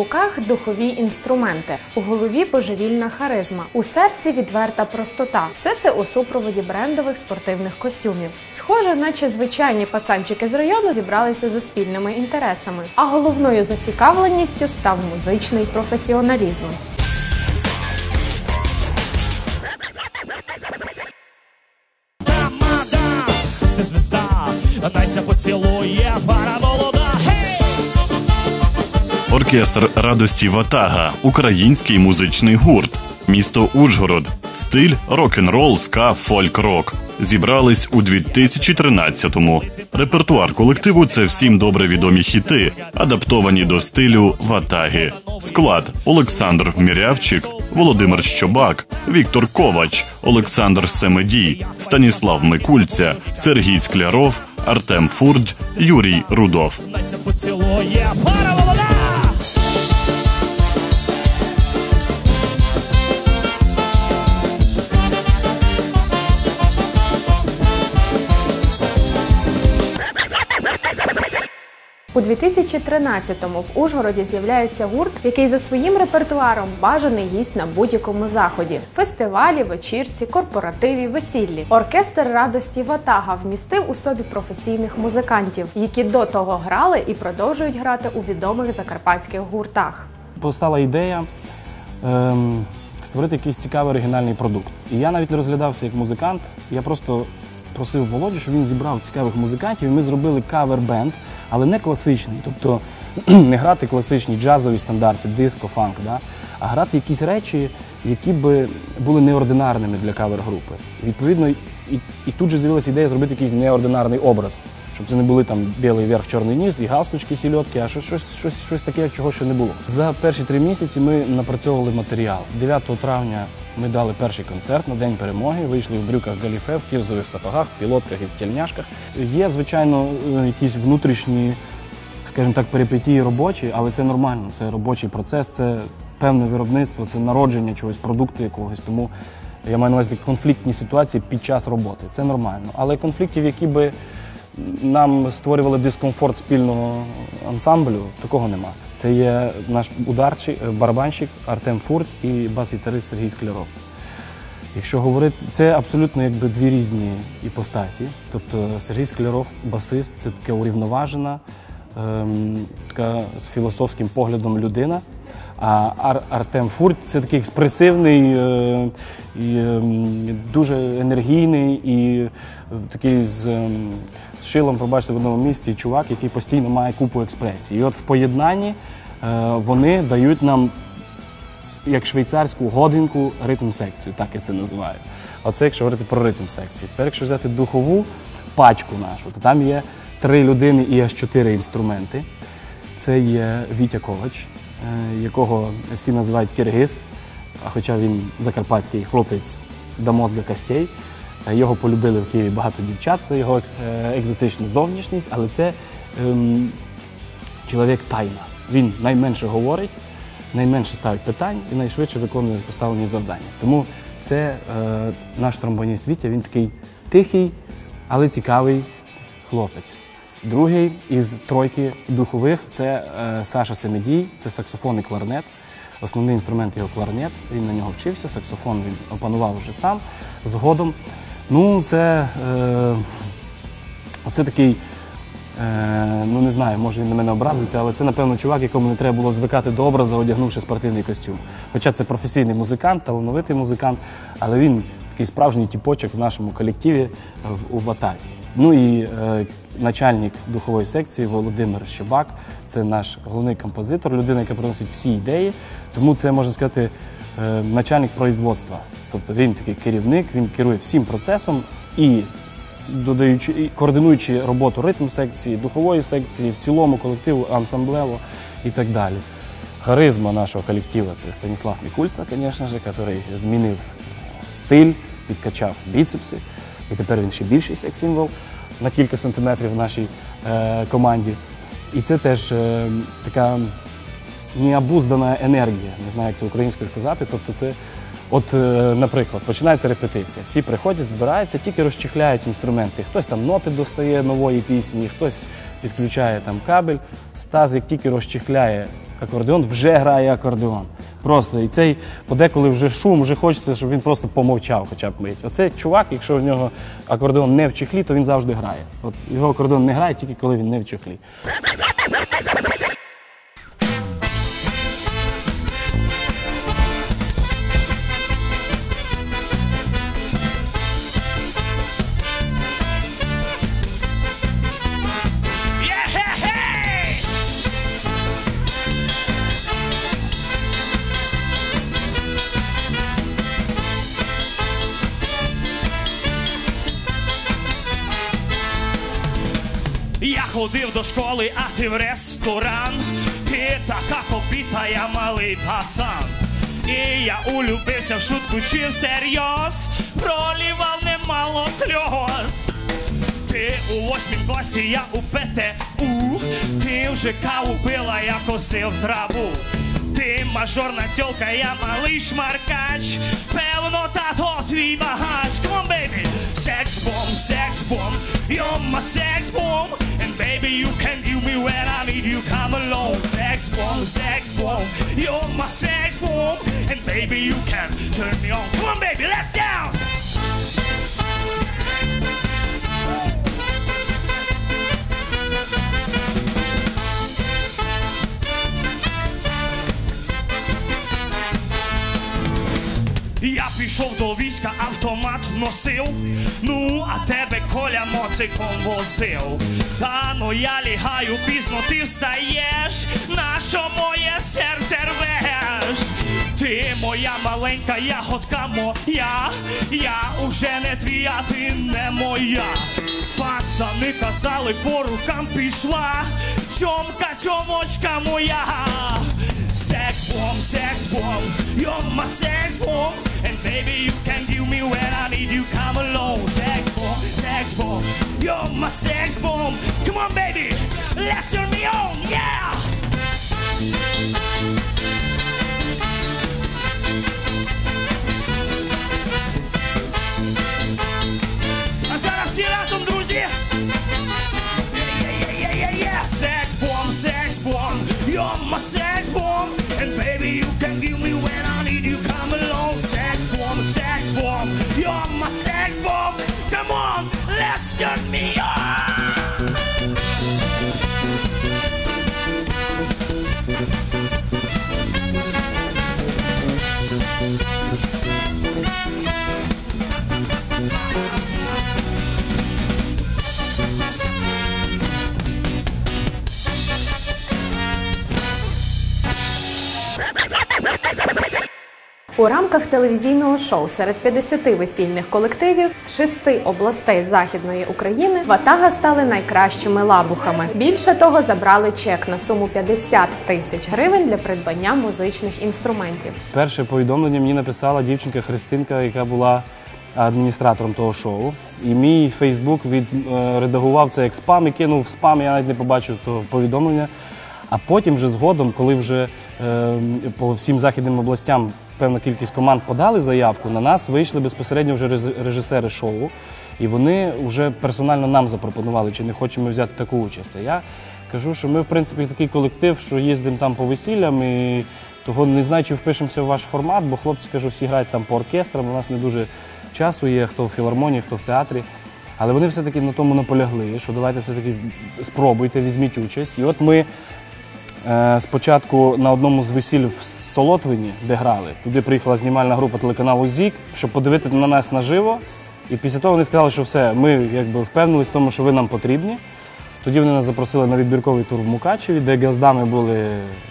Руках духові інструменти, у голові божевільна харизма, у серці відверта простота. Все це у супроводі брендових спортивних костюмів. Схоже, наче звичайні пацанчики з району зібралися за спільними інтересами. А головною зацікавленістю став музичний професіоналізм. Звезда, дайся поцілує, пара молода, гей! Оркестр радості Ватага, український музичний гурт, місто Ужгород, стиль рок-н-рол, ска, фольк-рок. Зібрались у 2013-му. Репертуар колективу це всім добре відомі хіти, адаптовані до стилю Ватаги. Склад Олександр Мірявчик, Володимир Щобак, Віктор Ковач, Олександр Семедій, Станіслав Микульця, Сергій Скляров, Артем Фурдь, Юрій Рудов. У 2013-му в Ужгороді з'являється гурт, який за своїм репертуаром бажаний гість на будь-якому заході: фестивалі, вечірці, корпоративі, весіллі. Оркестр радості Ватага вмістив у собі професійних музикантів, які до того грали і продовжують грати у відомих закарпатських гуртах. Постала ідея ем, створити якийсь цікавий оригінальний продукт. І я навіть не розглядався як музикант. Я просто просив Володю, щоб він зібрав цікавих музикантів, і ми зробили кавер-бенд, але не класичний. Тобто не грати класичні джазові стандарти, диско, фанк, да? а грати якісь речі, які би були неординарними для кавер-групи. Відповідно, і, і тут же з'явилася ідея зробити якийсь неординарний образ. Щоб це не були там білий верх, чорний ніс і галстучки, сільотки, а щось, щось, щось, щось таке, чого ще не було. За перші три місяці ми напрацьовували матеріал. 9 травня ми дали перший концерт на День перемоги. Вийшли в брюках галіфе, в кірзових сапогах, в пілотках і в тельняшках. Є, звичайно, е, якісь внутрішні, скажімо так, перипетії робочі, але це нормально. Це робочий процес, це певне виробництво, це народження чогось, продукту якогось. Тому я маю на увазі конфліктні ситуації під час роботи. Це нормально. Але конфліктів, які би нам створювали дискомфорт спільного ансамблю, такого нема. Це є наш ударчик, е, барабанщик Артем Фурт і бас-гітарист Сергій Скляров. Якщо говорити, це абсолютно якби дві різні іпостасі. Тобто Сергій Скляров, басист, це така урівноважена, ем, така з філософським поглядом людина. А Ар- Артем Фурт це такий експресивний, е, і, ем, дуже енергійний і е, такий з, ем, з шилом, пробачте, в одному місці чувак, який постійно має купу експресії. І от в поєднанні е, вони дають нам як швейцарську годинку ритм секцію, так я це називаю. Оце якщо говорити про ритм секції. Тепер, якщо взяти духову пачку нашу, то там є три людини і аж чотири інструменти. Це є Вітя Ковач, е, якого всі називають Киргиз, хоча він закарпатський хлопець до мозга костей. Е, Його полюбили в Києві багато дівчат його е, екзотичну зовнішність, але це ем, чоловік тайна. Він найменше говорить, найменше ставить питань і найшвидше виконує поставлені завдання. Тому це е, наш тромбоніст Вітя, він такий тихий, але цікавий хлопець. Другий із тройки духових це е, Саша Семедій, це саксофон і кларнет. Основний інструмент його кларнет. Він на нього вчився, саксофон він опанував вже сам згодом. Ну, це, е, оце такий Е, ну не знаю, може він на мене образиться, але це, напевно, чувак, якому не треба було звикати до образу, одягнувши спортивний костюм. Хоча це професійний музикант, талановитий музикант, але він такий справжній тіпочок в нашому колективі в, у Ватазі. Ну і е, начальник духової секції Володимир Щебак, це наш головний композитор, людина, яка приносить всі ідеї. Тому це можна сказати е, начальник производства. Тобто він такий керівник, він керує всім процесом і додаючи і координуючи роботу ритм секції, духової секції, в цілому колективу, ансамблево і так далі. Харизма нашого колективу це Станіслав Мікульца, звісно ж, який змінив стиль, підкачав біцепси. І тепер він ще більший секс-символ на кілька сантиметрів в нашій е, команді. І це теж е, така необуздана енергія, не знаю, як це українською сказати. Тобто, це, от, е, наприклад, починається репетиція. Всі приходять, збираються, тільки розчехляють інструменти. Хтось там ноти достає нової пісні, хтось підключає там кабель. Стас, як тільки розчехляє акордеон, вже грає акордеон. Просто і цей подеколи вже шум, вже хочеться, щоб він просто помовчав, хоча б мить. Оцей чувак, якщо в нього акордеон не в чехлі, то він завжди грає. От його акордеон не грає тільки коли він не в чехлі. До школи, а ти в ресторан. Ти така побіта, я малий пацан. І я улюбився в шутку чи всерйоз, пролівав немало сльоз. Ти у восьмім класі, я у ПТУ. Ти вже каву пила, я косив траву. Ти мажорна тьолка, я малий шмаркач. Певно, тато твій багач. Come on, baby. Sex bomb. You're my sex bomb. And baby, you can give me when I need you. Come along. Sex bomb, sex bomb. You're my sex bomb. And baby, you can turn me on. Come on, baby, let's dance. Я пішов до війська, автомат носив. Ну, а тебе коля моциком возив. Та ну я лягаю, пізно ти встаєш, на що моє серце рвеш? Ти моя маленька ягодка моя, я уже не твоя, ти не моя. Пацани казали, по рукам пішла, цьомка, цьомочка моя. Sex bomb, sex bomb, you're my sex bomb, and baby you can give me when I need you. Come along, sex bomb, sex bomb, you're my sex bomb. Come on, baby, let's turn me on, yeah. А зараз всі разом, друзі. Yeah, yeah, yeah, yeah, yeah. Sex bomb, sex bomb. You're my sex done me. У рамках телевізійного шоу серед 50 весільних колективів з шести областей Західної України Ватага стали найкращими лабухами. Більше того, забрали чек на суму 50 тисяч гривень для придбання музичних інструментів. Перше повідомлення мені написала дівчинка Христинка, яка була адміністратором того шоу. І мій Фейсбук відредагував це як спам і кинув в спам, я навіть не побачив того повідомлення. А потім, вже згодом, коли вже е, по всім західним областям певна кількість команд подали заявку, на нас вийшли безпосередньо вже режисери шоу. І вони вже персонально нам запропонували, чи не хочемо взяти таку участь. Я кажу, що ми, в принципі, такий колектив, що їздимо там по весіллям, і того не знаю, чи впишемося в ваш формат, бо хлопці кажу, всі грають там по оркестрам. У нас не дуже часу є, хто в філармонії, хто в театрі. Але вони все-таки на тому наполягли, що давайте все-таки спробуйте, візьміть участь. І от ми Спочатку на одному з весіль в Солотвині, де грали, туди приїхала знімальна група телеканалу ЗІК, щоб подивити на нас наживо. І після того вони сказали, що все, ми якби впевнились в тому, що ви нам потрібні. Тоді вони нас запросили на відбірковий тур в Мукачеві, де газдами були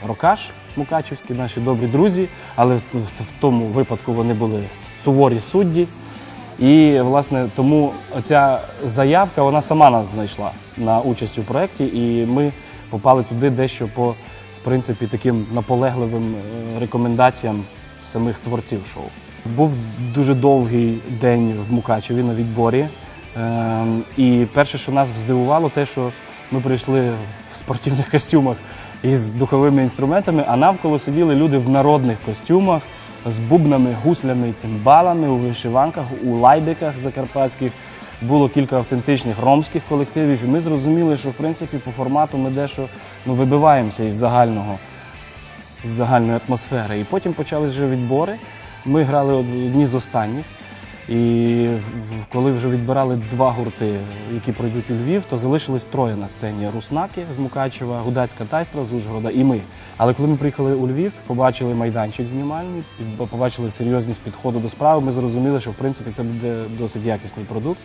Рокаш Мукачевські, наші добрі друзі, але в тому випадку вони були суворі судді. І власне тому ця заявка вона сама нас знайшла на участь у проєкті, і ми попали туди дещо по в принципі таким наполегливим е, рекомендаціям самих творців шоу. Був дуже довгий день в Мукачеві на відборі. Ем, І перше, що нас здивувало, те, що ми прийшли в спортивних костюмах із духовими інструментами, а навколо сиділи люди в народних костюмах з бубнами, гуслями цимбалами у вишиванках, у лайбиках закарпатських. Було кілька автентичних ромських колективів, і ми зрозуміли, що в принципі по формату ми дещо ну, вибиваємося із загального із загальної атмосфери. І потім почались вже відбори. Ми грали одні з останніх. І коли вже відбирали два гурти, які пройдуть у Львів, то залишились троє на сцені: Руснаки з Мукачева, Гудацька тайстра з Ужгорода і ми. Але коли ми приїхали у Львів, побачили майданчик знімальний, побачили серйозність підходу до справи, ми зрозуміли, що в принципі це буде досить якісний продукт.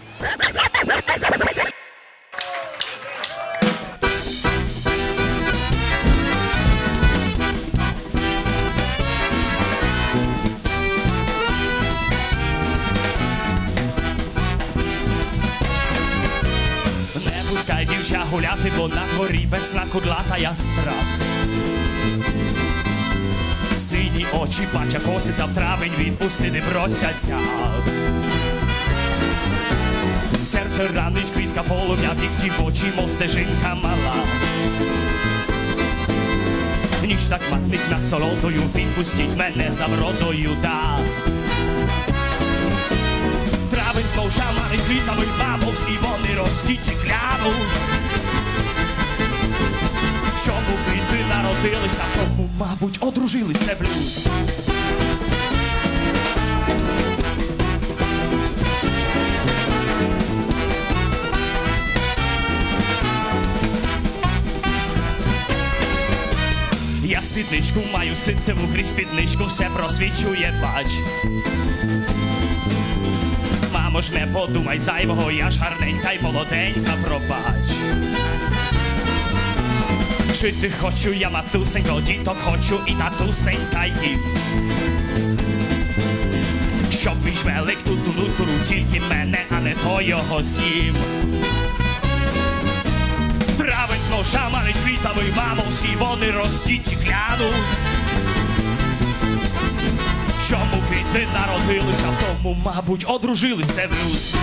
Пускай дівча гуляти, бо на горі весна кудлата яскрав. Сині очі бача косяться в травень, відпустити просяться. Серце ранить квітка полум'я, вік дівочі, мов стежинка мала. Ніж так матник насолодою, відпустіть мене за вродою, да. Травень знов шаманить квітами, всі вони ростіть клянуть. В Чому квіти народилися, в тому, мабуть, одружились це блюз. Я спідничку маю ситцеву крізь спідничку, все просвічує, бач. Мамо не подумай зайвого, я ж гарненька й молоденька, пробач. Жити хочу я матусенько, діток хочу і татусенька їм. Щоб мій жмелик тут туру, тільки мене, а не то його з'їм. Травень знов шаманить квітами, мамо, всі вони ростіть і клянуть. Чому квіти народилися, в тому, мабуть, одружились це блюз.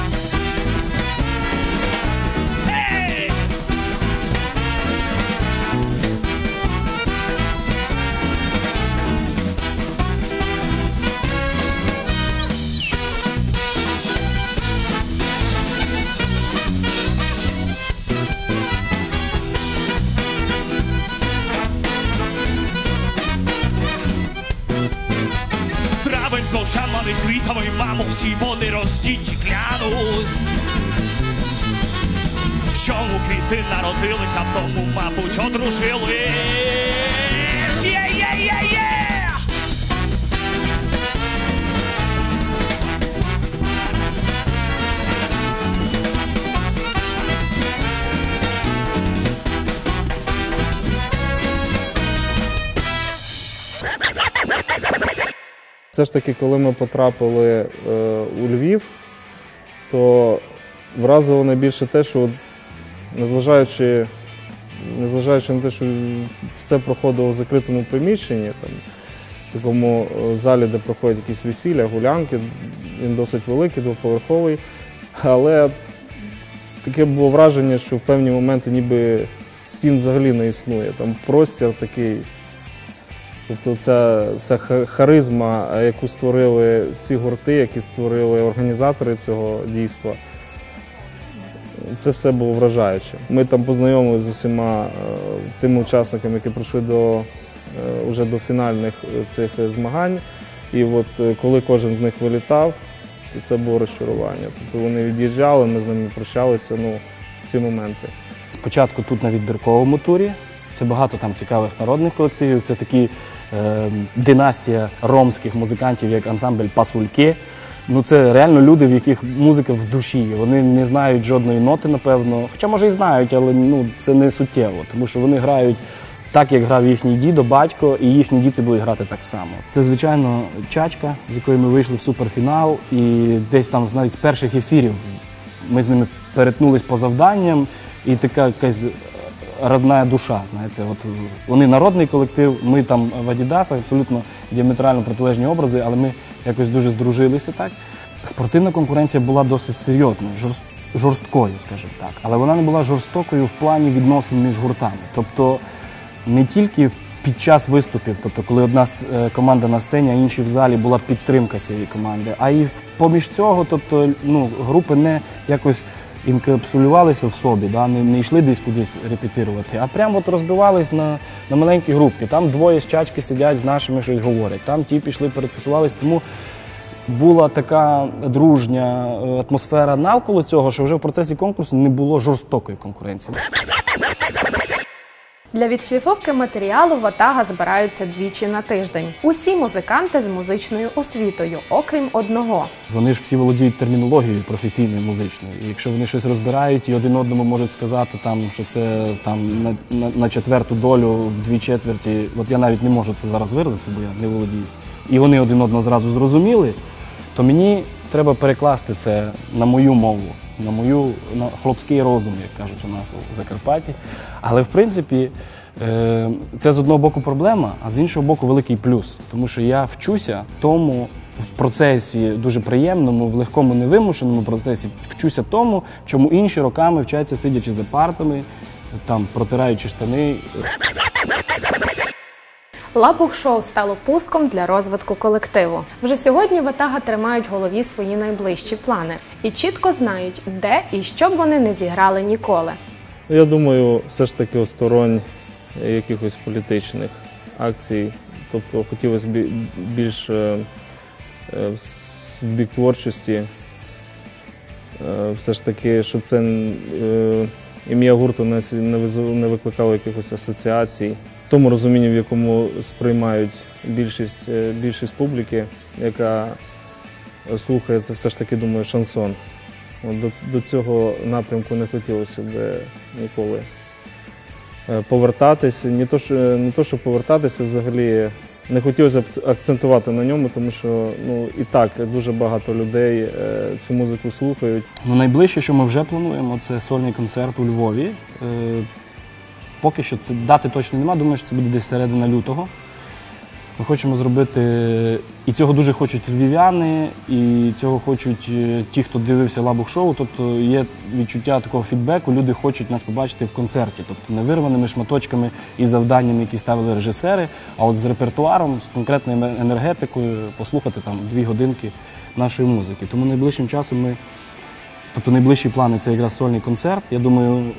Всі вони клянуть. В чому квіти народилися, в тому, мабуть, одружились. Все ж таки, коли ми потрапили е, у Львів, то вразило найбільше те, що незважаючи, незважаючи на те, що все проходило в закритому приміщенні, там, в такому е, залі, де проходять якісь весілля, гулянки, він досить великий, двоповерховий, але таке було враження, що в певні моменти ніби стін взагалі не існує. Там простір такий. Тобто ця ха- харизма, е, яку створили всі гурти, які створили організатори цього дійства, це все було вражаюче. Ми там познайомилися з усіма е, тими учасниками, які прийшли до, е, уже до фінальних е, цих е, змагань. І от е, коли кожен з них вилітав, то це було розчарування. Тобто вони від'їжджали, ми з ними прощалися ну, в ці моменти. Спочатку тут на відбірковому турі. Це багато там цікавих народних колективів. Це такі е, династія ромських музикантів, як ансамбль Пасульки. Ну це реально люди, в яких музика в душі. Вони не знають жодної ноти, напевно. Хоча може і знають, але ну це не суттєво, тому що вони грають так, як грав їхній дідо, батько, і їхні діти будуть грати так само. Це звичайно чачка, з якої ми вийшли в суперфінал, і десь там навіть з перших ефірів ми з ними перетнулись по завданням, і така якась родна душа. Знаєте, от вони народний колектив, ми там в Адідасах, абсолютно діаметрально протилежні образи, але ми якось дуже здружилися так. Спортивна конкуренція була досить серйозною, жорст- жорсткою, скажімо так. Але вона не була жорстокою в плані відносин між гуртами. Тобто не тільки під час виступів, тобто коли одна е, команда на сцені, а інші в залі, була підтримка цієї команди. А і поміж цього, тобто, ну, групи не якось інкапсулювалися в собі, да, не, не йшли десь кудись репетирувати, а прямо от розбивались на, на маленькі групки. Там двоє з чачки сидять, з нашими щось говорять. Там ті пішли, перетусувались. Тому була така дружня е, атмосфера навколо цього, що вже в процесі конкурсу не було жорстокої конкуренції. Для відшліфовки матеріалу ватага збираються двічі на тиждень. Усі музиканти з музичною освітою, окрім одного. Вони ж всі володіють термінологією професійною музичною. І якщо вони щось розбирають і один одному можуть сказати, там, що це там, на, на, на четверту долю в дві четверті, от я навіть не можу це зараз виразити, бо я не володію. І вони один одного зразу зрозуміли, то мені треба перекласти це на мою мову, на мою на хлопський розум, як кажуть у нас у Закарпатті. Але в принципі. е, Це з одного боку проблема, а з іншого боку великий плюс. Тому що я вчуся тому в процесі дуже приємному, в легкому невимушеному процесі вчуся тому, чому інші роками вчаться сидячи за партами, там протираючи штани. Лабух шоу стало пуском для розвитку колективу. Вже сьогодні ватага тримають в голові свої найближчі плани і чітко знають, де і що б вони не зіграли ніколи. Я думаю, все ж таки осторонь якихось політичних акцій. Тобто хотілося б більш е, е, бік творчості. Е, Все ж таки, щоб це ім'я гурту не викликало якихось асоціацій. Тому розумінні, в якому сприймають більшість, е, більшість публіки, яка слухає це все ж таки, думаю, шансон. До, до цього напрямку не хотілося б ніколи е, повертатися. Не то, що, не то, що повертатися, взагалі не хотілося б акцентувати на ньому, тому що ну, і так дуже багато людей е, цю музику слухають. Ну, найближче, що ми вже плануємо, це сольний концерт у Львові. Поки що це дати точно немає. Думаю, що це буде десь середина лютого. Ми хочемо зробити, і цього дуже хочуть львів'яни, і цього хочуть е, ті, хто дивився лабух шоу. Тобто є відчуття такого фідбеку. Люди хочуть нас побачити в концерті, тобто не вирваними шматочками і завданнями, які ставили режисери, а от з репертуаром, з конкретною енергетикою, послухати там дві годинки нашої музики. Тому найближчим часом ми, тобто найближчі плани це якраз сольний концерт. Я думаю,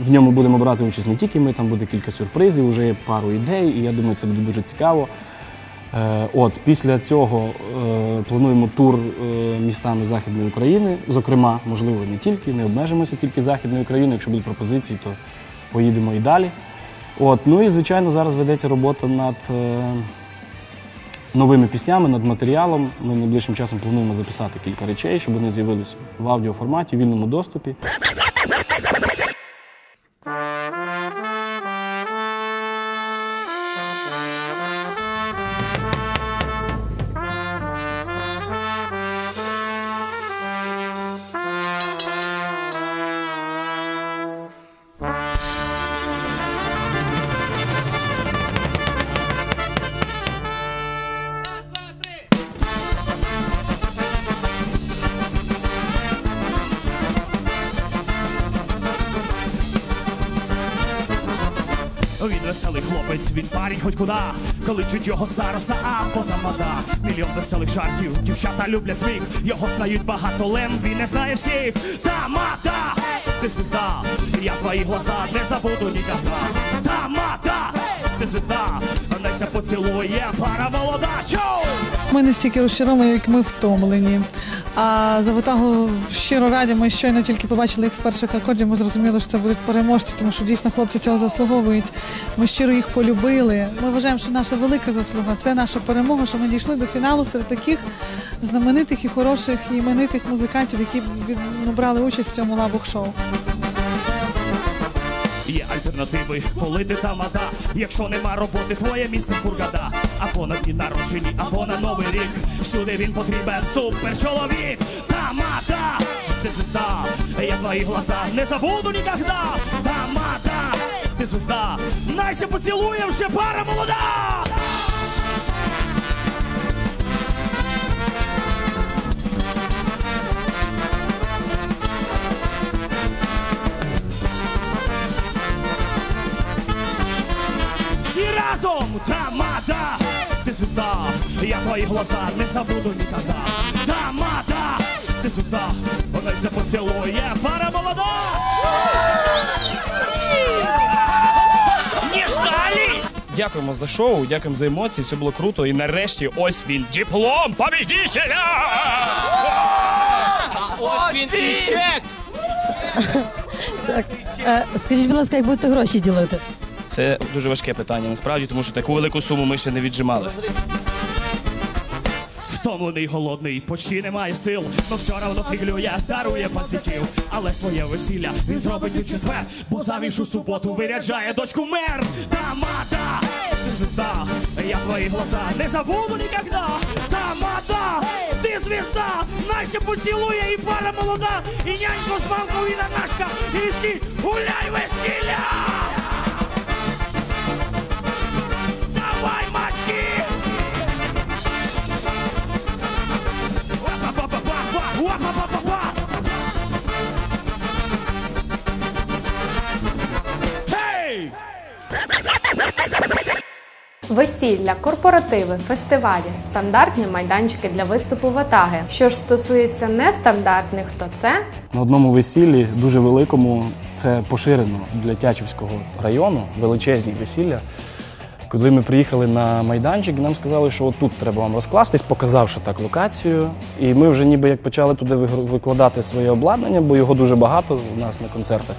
в ньому будемо брати участь не тільки ми, там буде кілька сюрпризів, вже є пару ідей, і я думаю, це буде дуже цікаво. Е, От, після цього е, плануємо тур е, містами Західної України. Зокрема, можливо, не тільки, не обмежимося тільки Західною Україною. Якщо будуть пропозиції, то поїдемо і далі. От, ну і звичайно, зараз ведеться робота над е, новими піснями, над матеріалом. Ми найближчим часом плануємо записати кілька речей, щоб вони з'явилися в аудіоформаті, в вільному доступі. Веселий хлопець, він парень хоч куда, коли чуть його староса, а потом вода. Мільйон веселих жартів, дівчата люблять сміх, його знають багато лен, він не знає всіх. Тамада, ти звезда, я твої глаза не забуду ніколи. Тамада, ти звезда, Неся поцілує, пара молода. Чоу! Ми не стільки розчаровані, як ми втомлені. А за ватагу щиро раді. Ми щойно тільки побачили їх з перших акордів. Ми зрозуміли, що це будуть переможці, тому що дійсно хлопці цього заслуговують. Ми щиро їх полюбили. Ми вважаємо, що наша велика заслуга це наша перемога, що ми дійшли до фіналу серед таких знаменитих і хороших іменитих музикантів, які від- ну, участь в цьому лабух-шоу. Альтернативи, коли ти тамада. Якщо нема роботи, твоє місце кургада. Або на дні народжені, або на новий рік. Всюди він потрібен, супер чоловік. Тамада, ти звезда, я твої глаза не забуду нікогда. Тамада, ти звезда, Найся поцілує вже пара молода. Ты звезда, я твои глаза не забуду никогда. Тамада, ты звезда, весь поцелує, пара молода. Не ждали! Дякуємо за шоу, дякуємо за емоції, все було круто. І нарешті ось він диплом победителя! Ось він і чек! Так, е, скажіть, будь ласка, як будете гроші ділити? Це дуже важке питання, насправді, тому що таку велику суму ми ще не віджимали. Втомлений, голодний, почти немає сил, но все равно фіглює, дарує позитив. Але своє весілля він зробить у четвер, бо заміж у суботу виряджає дочку мер. Тамада, ти звезда, я твої глаза не забуду никогда. Тамада, ти звезда, Настя поцілує і пара молода, і нянько з мамкою, і нанашка, і всі гуляй весілля! Весілля, корпоративи, фестивалі, стандартні майданчики для виступу ватаги. Що ж стосується нестандартних, то це На одному весіллі, дуже великому, це поширено для Тячівського району, величезні весілля. Коли ми приїхали на майданчик, нам сказали, що отут треба вам розкластись, показавши так локацію. І ми вже ніби як почали туди викладати своє обладнання, бо його дуже багато у нас на концертах.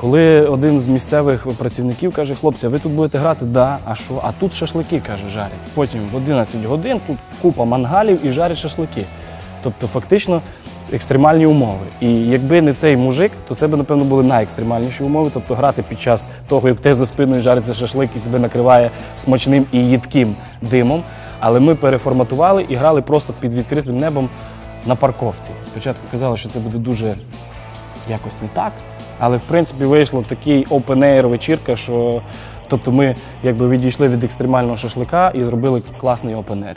Коли один з місцевих працівників каже, хлопці, ви тут будете грати? Да, а що? А тут шашлики, каже, жарять. Потім в 11 годин тут купа мангалів і жарять шашлики. Тобто, фактично, екстремальні умови. І якби не цей мужик, то це б, напевно, були найекстремальніші умови. Тобто грати під час того, як те за спиною жариться шашлик і тебе накриває смачним і їдким димом. Але ми переформатували і грали просто під відкритим небом на парковці. Спочатку казали, що це буде дуже якось не так. Але в принципі вийшло такий open-air вечірка, що тобто ми якби відійшли від екстремального шашлика і зробили класний open-air.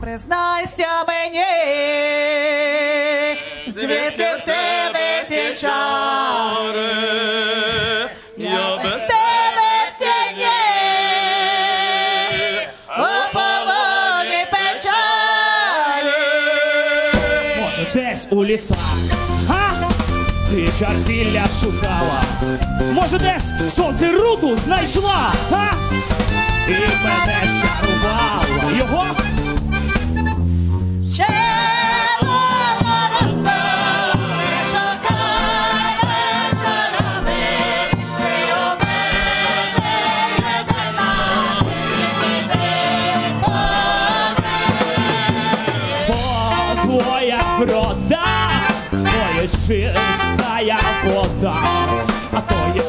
Признайся Чарзілля шукала. Може, десь сонце руду знайшла. Га? І мене шарувала Його чистая вода, а то є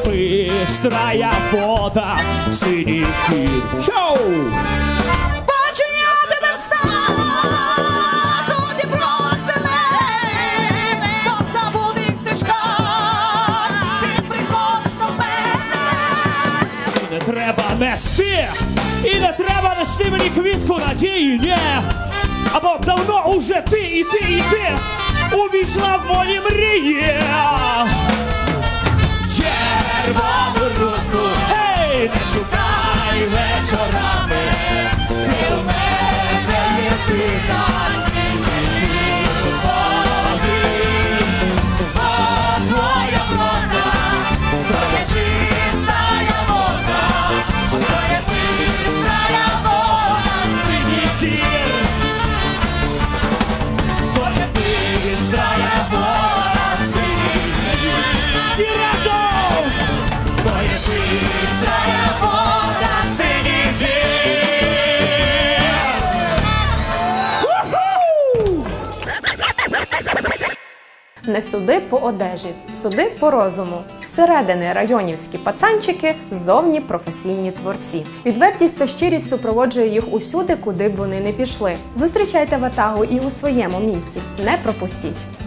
бистрая вода, синій! Бачу я тебе в снах, у дібрах зелених, то в забутих стежках, ти приходиш до мене. Не треба нести, і не треба нести мені квітку надії, ні. Або давно уже ти і ти, і ти увійшла в мої мрії. Не суди по одежі, суди по розуму. Зсередини районівські пацанчики, ззовні професійні творці. Відвертість та щирість супроводжує їх усюди, куди б вони не пішли. Зустрічайте ватагу і у своєму місті. Не пропустіть.